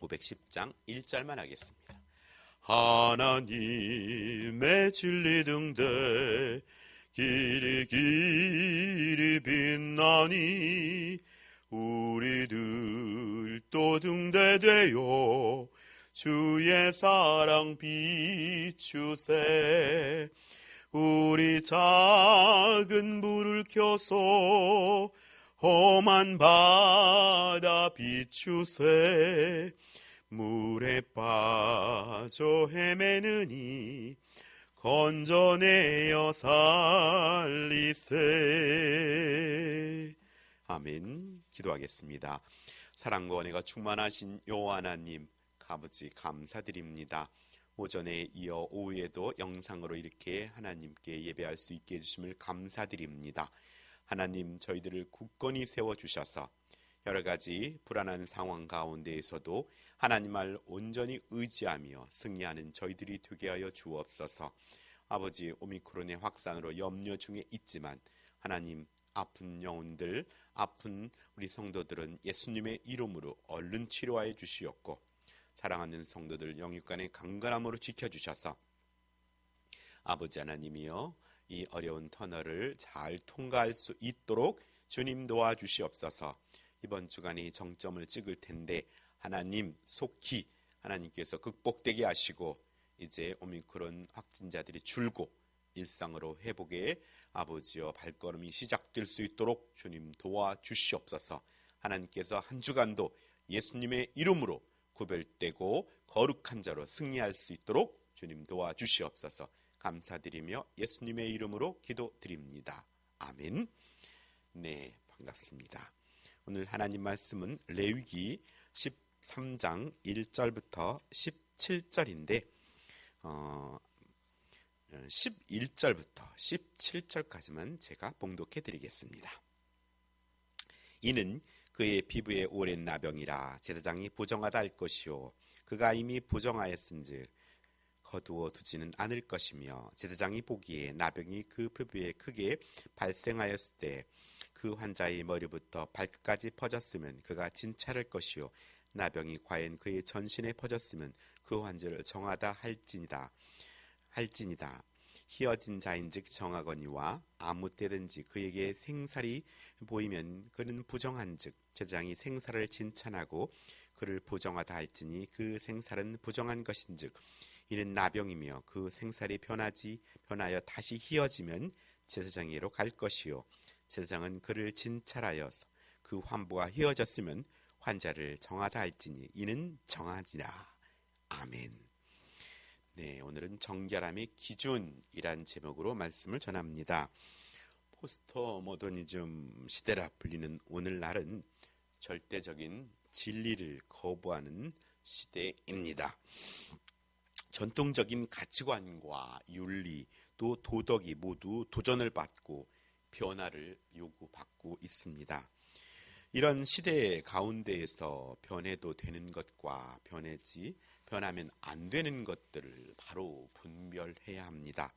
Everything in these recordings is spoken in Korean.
510장 1절만 하겠습니다. 하나님의 진리 등대 길이 길이 빛나니 우리들도 등대되어 주의 사랑 비추세 우리 작은 불을 켜서 험한 바다 비추세 물에 빠져 헤매느니 건져내어 살리세. 아멘. 기도하겠습니다. 사랑과 은혜가 충만하신 여호와 하나님, 아버지 감사드립니다. 오전에 이어 오후에도 영상으로 이렇게 하나님께 예배할 수 있게 해주심을 감사드립니다. 하나님 저희들을 굳건히 세워 주셔서 여러 가지 불안한 상황 가운데에서도 하나님 말 온전히 의지하며 승리하는 저희들이 되게 하여 주옵소서. 아버지 오미크론의 확산으로 염려 중에 있지만 하나님 아픈 영혼들, 아픈 우리 성도들은 예수님의 이름으로 얼른 치료하여 주시옵고 사랑하는 성도들 영육간의 강건함으로 지켜 주셔서 아버지 하나님이여 이 어려운 터널을 잘 통과할 수 있도록 주님 도와주시옵소서. 이번 주간이 정점을 찍을 텐데 하나님 속히 하나님께서 극복되게 하시고 이제 오미크론 확진자들이 줄고 일상으로 회복에 아버지여 발걸음이 시작될 수 있도록 주님 도와주시옵소서. 하나님께서 한 주간도 예수님의 이름으로 구별되고 거룩한 자로 승리할 수 있도록 주님 도와주시옵소서. 감사드리며 예수님의 이름으로 기도드립니다. 아멘. 네, 반갑습니다. 오늘 하나님 말씀은 레위기 13장 1절부터 17절인데 어, 11절부터 17절까지만 제가 봉독해 드리겠습니다. 이는 그의 피부에 오랜 나병이라 제사장이 부정하다 할 것이요 그가 이미 부정하였은즉 거두어 두지는 않을 것이며 제사장이 보기에 나병이 그 피부에 크게 발생하였을 때 그 환자의 머리부터 발끝까지 퍼졌으면 그가 진찰할 것이요. 나병이 과연 그의 전신에 퍼졌으면 그 환자를 정하다 할지니다. 할지니다. 희어진 자인즉 정하거니와 아무 때든지 그에게 생살이 보이면 그는 부정한즉 제장이 생살을 진찬하고 그를 부정하다 할지니 그 생살은 부정한 것인즉 이는 나병이며 그 생살이 변하지 변하여 다시 희어지면 제사장에로 갈 것이요 제사장은 그를 진찰하여서 그 환부가 희어졌으면 환자를 정하다 할지니 이는 정하지라 아멘. 네, 오늘은 정결함의 기준이란 제목으로 말씀을 전합니다. 포스터 모더니즘 시대라 불리는 오늘날은 절대적인 진리를 거부하는 시대입니다. 전통적인 가치관과 윤리 또 도덕이 모두 도전을 받고 변화를 요구받고 있습니다. 이런 시대 가운데에서 변해도 되는 것과 변하지 변하면 안 되는 것들을 바로 분별해야 합니다.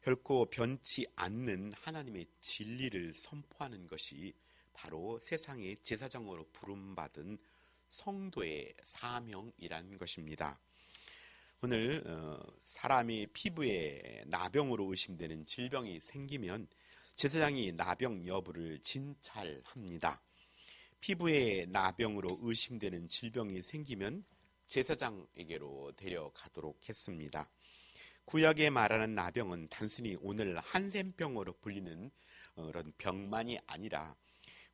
결코 변치 않는 하나님의 진리를 선포하는 것이 바로 세상의 제사장으로 부름받은 성도의 사명이란 것입니다. 오늘 어, 사람이 피부에 나병으로 의심되는 질병이 생기면 제사장이 나병 여부를 진찰합니다. 피부에 나병으로 의심되는 질병이 생기면 제사장에게로 데려가도록 했습니다. 구약에 말하는 나병은 단순히 오늘 한센병으로 불리는 어, 그런 병만이 아니라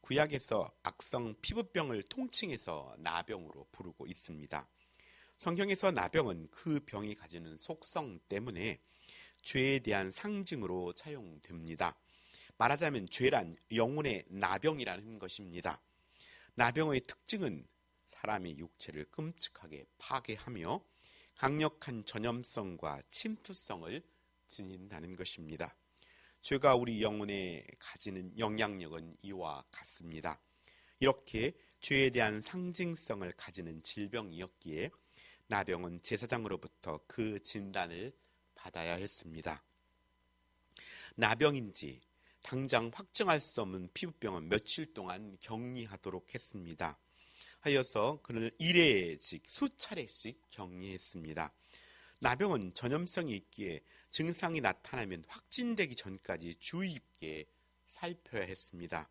구약에서 악성 피부병을 통칭해서 나병으로 부르고 있습니다. 성경에서 나병은 그 병이 가지는 속성 때문에 죄에 대한 상징으로 사용됩니다. 말하자면 죄란 영혼의 나병이라는 것입니다. 나병의 특징은 사람의 육체를 끔찍하게 파괴하며 강력한 전염성과 침투성을 지닌다는 것입니다. 죄가 우리 영혼에 가지는 영향력은 이와 같습니다. 이렇게 죄에 대한 상징성을 가지는 질병이었기에 나병은 제사장으로부터 그 진단을 받아야 했습니다. 나병인지 당장 확정할 수 없는 피부병은 며칠 동안 격리하도록 했습니다. 하여서 그를 일회직 수차례씩 격리했습니다. 나병은 전염성이 있기에 증상이 나타나면 확진되기 전까지 주의 깊게 살펴야 했습니다.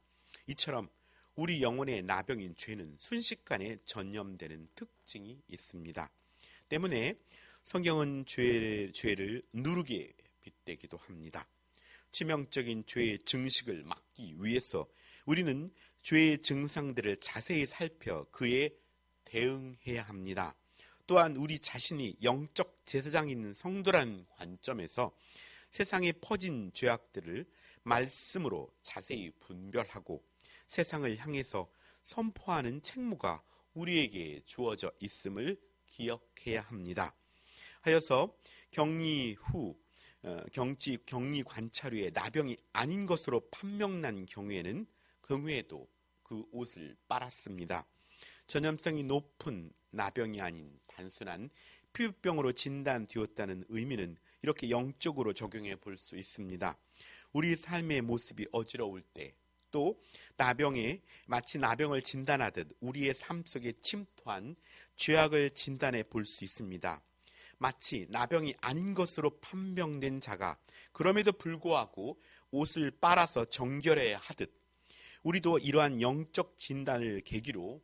이처럼 우리 영혼의 나병인 죄는 순식간에 전염되는 특징이 있습니다. 때문에 성경은 죄, 죄를 누르게 빗대기도 합니다. 치명적인 죄의 증식을 막기 위해서 우리는 죄의 증상들을 자세히 살펴 그에 대응해야 합니다. 또한 우리 자신이 영적 제사장이 있는 성도라는 관점에서 세상에 퍼진 죄악들을 말씀으로 자세히 분별하고 세상을 향해서 선포하는 책무가 우리에게 주어져 있음을 기억해야 합니다. 하여서 격리 후 어, 경지 격리 관찰 후에 나병이 아닌 것으로 판명난 경우에는 경우에도 그 옷을 빨았습니다. 전염성이 높은 나병이 아닌 단순한 피부병으로 진단되었다는 의미는 이렇게 영적으로 적용해 볼 수 있습니다. 우리 삶의 모습이 어지러울 때, 또 나병에 마치 나병을 진단하듯 우리의 삶 속에 침투한 죄악을 진단해 볼 수 있습니다. 마치 나병이 아닌 것으로 판명된 자가 그럼에도 불구하고 옷을 빨아서 정결해야 하듯 우리도 이러한 영적 진단을 계기로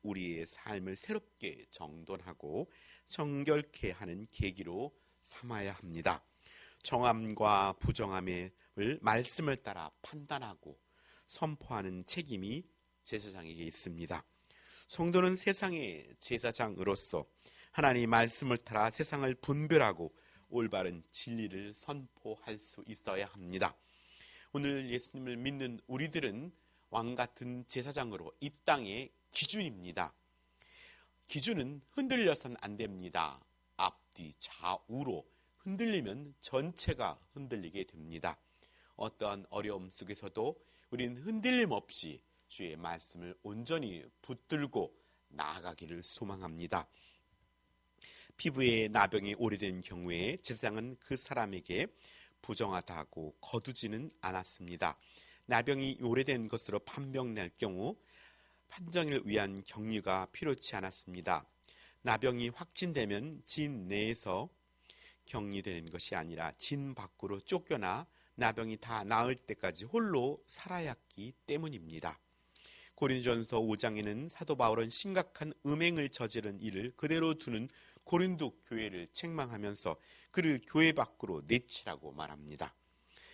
우리의 삶을 새롭게 정돈하고 정결케 하는 계기로 삼아야 합니다. 정함과 부정함을 말씀을 따라 판단하고 선포하는 책임이 제사장에게 있습니다. 성도는 세상의 제사장으로서 하나님 말씀을 따라 세상을 분별하고 올바른 진리를 선포할 수 있어야 합니다. 오늘 예수님을 믿는 우리들은 왕 같은 제사장으로 이 땅의 기준입니다. 기준은 흔들려선 안 됩니다. 앞뒤 좌우로 흔들리면 전체가 흔들리게 됩니다. 어떠한 어려움 속에서도 우리는 흔들림 없이 주의 말씀을 온전히 붙들고 나아가기를 소망합니다. 피부에 나병이 오래된 경우에 제사장은 그 사람에게 부정하다고 거두지는 않았습니다. 나병이 오래된 것으로 판명날 경우 판정을 위한 격리가 필요치 않았습니다. 나병이 확진되면 진 내에서 격리되는 것이 아니라 진 밖으로 쫓겨나 나병이 다 나을 때까지 홀로 살아야 했기 때문입니다. 고린전서 5장에는 사도 바울은 심각한 음행을 저지른 일을 그대로 두는 고린도 교회를 책망하면서 그를 교회 밖으로 내치라고 말합니다.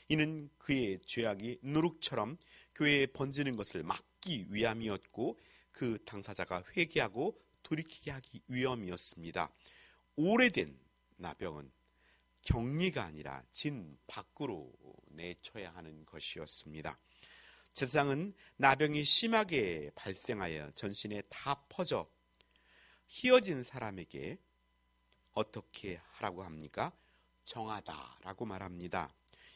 이는 그의 죄악이 누룩처럼 교회에 번지는 것을 막기 위함이었고 그 당사자가 회개하고 돌이키게 하기 위함이었습니다. 오래된 나병은 격리가 아니라 진 밖으로 내쳐야 하는 것이었습니다. 세상은 나병이 심하게 발생하여 전신에 다 퍼져 휘어진 사람에게 어떻게 하라고 합니까? 정하다라고 말합니다.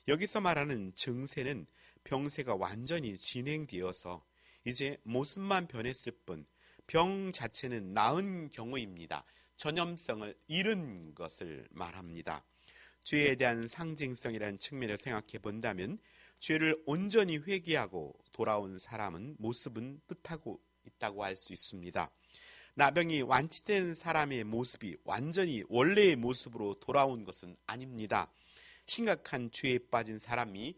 여기서 말하는 증세는 병세가 완전히 진행되어서 이제 모습만 변했을 뿐 병 자체는 나은 경우입니다. 전염성을 잃은 것을 말합니다. 죄에 대한 상징성이라는 측면을 생각해 본다면 죄를 온전히 회개하고 돌아온 사람은 모습은 뜻하고 있다고 할 수 있습니다. 나병이 완치된 사람의 모습이 완전히 원래의 모습으로 돌아온 것은 아닙니다. 심각한 죄에 빠진 사람이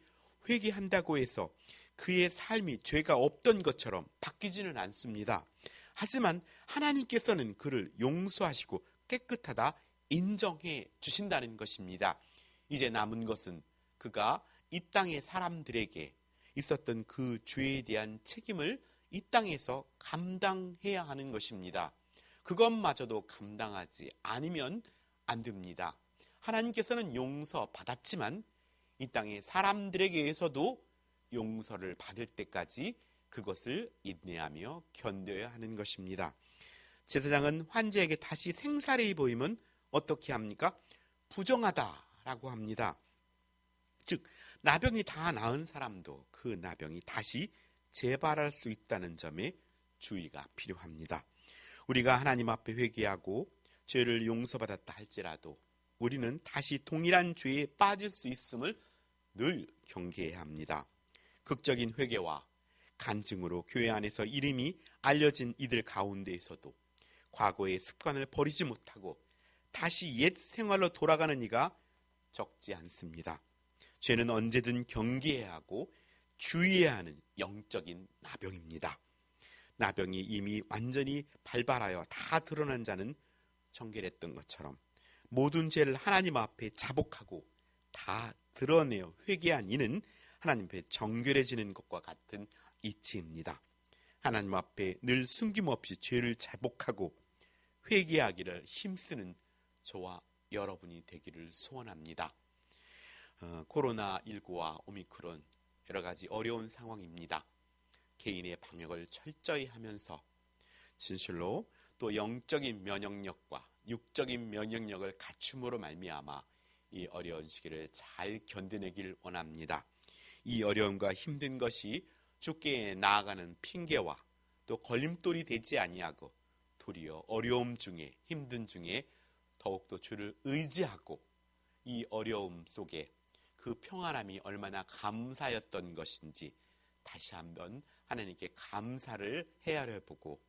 회개한다고 해서 그의 삶이 죄가 없던 것처럼 바뀌지는 않습니다. 하지만 하나님께서는 그를 용서하시고 깨끗하다 인정해 주신다는 것입니다. 이제 남은 것은 그가 이 땅의 사람들에게 있었던 그 죄에 대한 책임을 이 땅에서 감당해야 하는 것입니다. 그것마저도 감당하지 않으면 안 됩니다. 하나님께서는 용서 받았지만 이 땅의 사람들에게서도 용서를 받을 때까지 그것을 인내하며 견뎌야 하는 것입니다. 제사장은 환자에게 다시 생사를 보이면 어떻게 합니까? 부정하다라고 합니다. 즉 나병이 다 나은 사람도 그 나병이 다시 재발할 수 있다는 점에 주의가 필요합니다. 우리가 하나님 앞에 회개하고 죄를 용서받았다 할지라도 우리는 다시 동일한 죄에 빠질 수 있음을 늘 경계해야 합니다. 극적인 회개와 간증으로 교회 안에서 이름이 알려진 이들 가운데에서도 과거의 습관을 버리지 못하고 다시 옛 생활로 돌아가는 이가 적지 않습니다. 죄는 언제든 경계해야 하고 주의해야 하는 영적인 나병입니다. 나병이 이미 완전히 발발하여 다 드러난 자는 정결했던 것처럼 모든 죄를 하나님 앞에 자복하고 다 드러내어 회개한 이는 하나님 앞에 정결해지는 것과 같은 이치입니다. 하나님 앞에 늘 숨김없이 죄를 자복하고 회개하기를 힘쓰는 저와 여러분이 되기를 소원합니다. 어, 코로나19와 오미크론 여러 가지 어려운 상황입니다. 개인의 방역을 철저히 하면서 진실로 또 영적인 면역력과 육적인 면역력을 갖춤으로 말미암아 이 어려운 시기를 잘 견뎌내길 원합니다. 이 어려움과 힘든 것이 주께 나아가는 핑계와 또 걸림돌이 되지 아니하고 도리어 어려움 중에 힘든 중에 더욱더 주를 의지하고 이 어려움 속에 그 평안함이 얼마나 감사였던 것인지 다시 한번 하나님께 감사를 헤아려 보고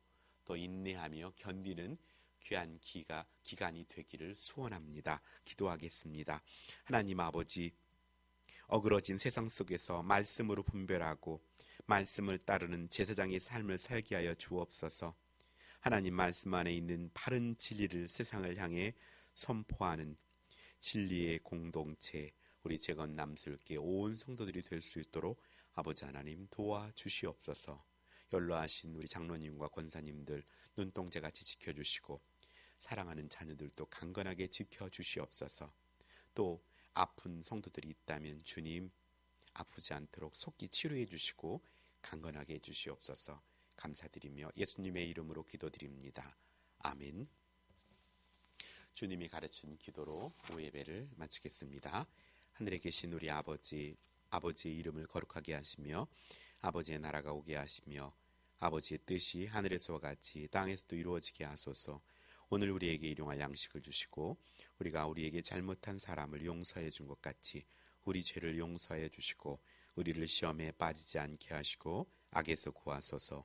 또 인내하며 견디는 귀한 기가, 기간이 되기를 소원합니다. 기도하겠습니다. 하나님 아버지, 어그러진 세상 속에서 말씀으로 분별하고 말씀을 따르는 제사장의 삶을 살게 하여 주옵소서. 하나님 말씀 안에 있는 바른 진리를 세상을 향해 선포하는 진리의 공동체, 우리 재건 남슬께 온 성도들이 될 수 있도록 아버지 하나님 도와주시옵소서. 연로하신 우리 장로님과 권사님들 눈동자 같이 지켜주시고 사랑하는 자녀들도 강건하게 지켜주시옵소서. 또 아픈 성도들이 있다면 주님 아프지 않도록 속히 치료해 주시고 강건하게 해 주시옵소서. 감사드리며 예수님의 이름으로 기도드립니다. 아멘. 주님이 가르친 기도로 오예배를 마치겠습니다. 하늘에 계신 우리 아버지, 아버지의 이름을 거룩하게 하시며 아버지의 나라가 오게 하시며 아버지의 뜻이 하늘에서와 같이 땅에서도 이루어지게 하소서. 오늘 우리에게 일용할 양식을 주시고 우리가 우리에게 잘못한 사람을 용서해 준 것 같이 우리 죄를 용서해 주시고 우리를 시험에 빠지지 않게 하시고 악에서 구하소서.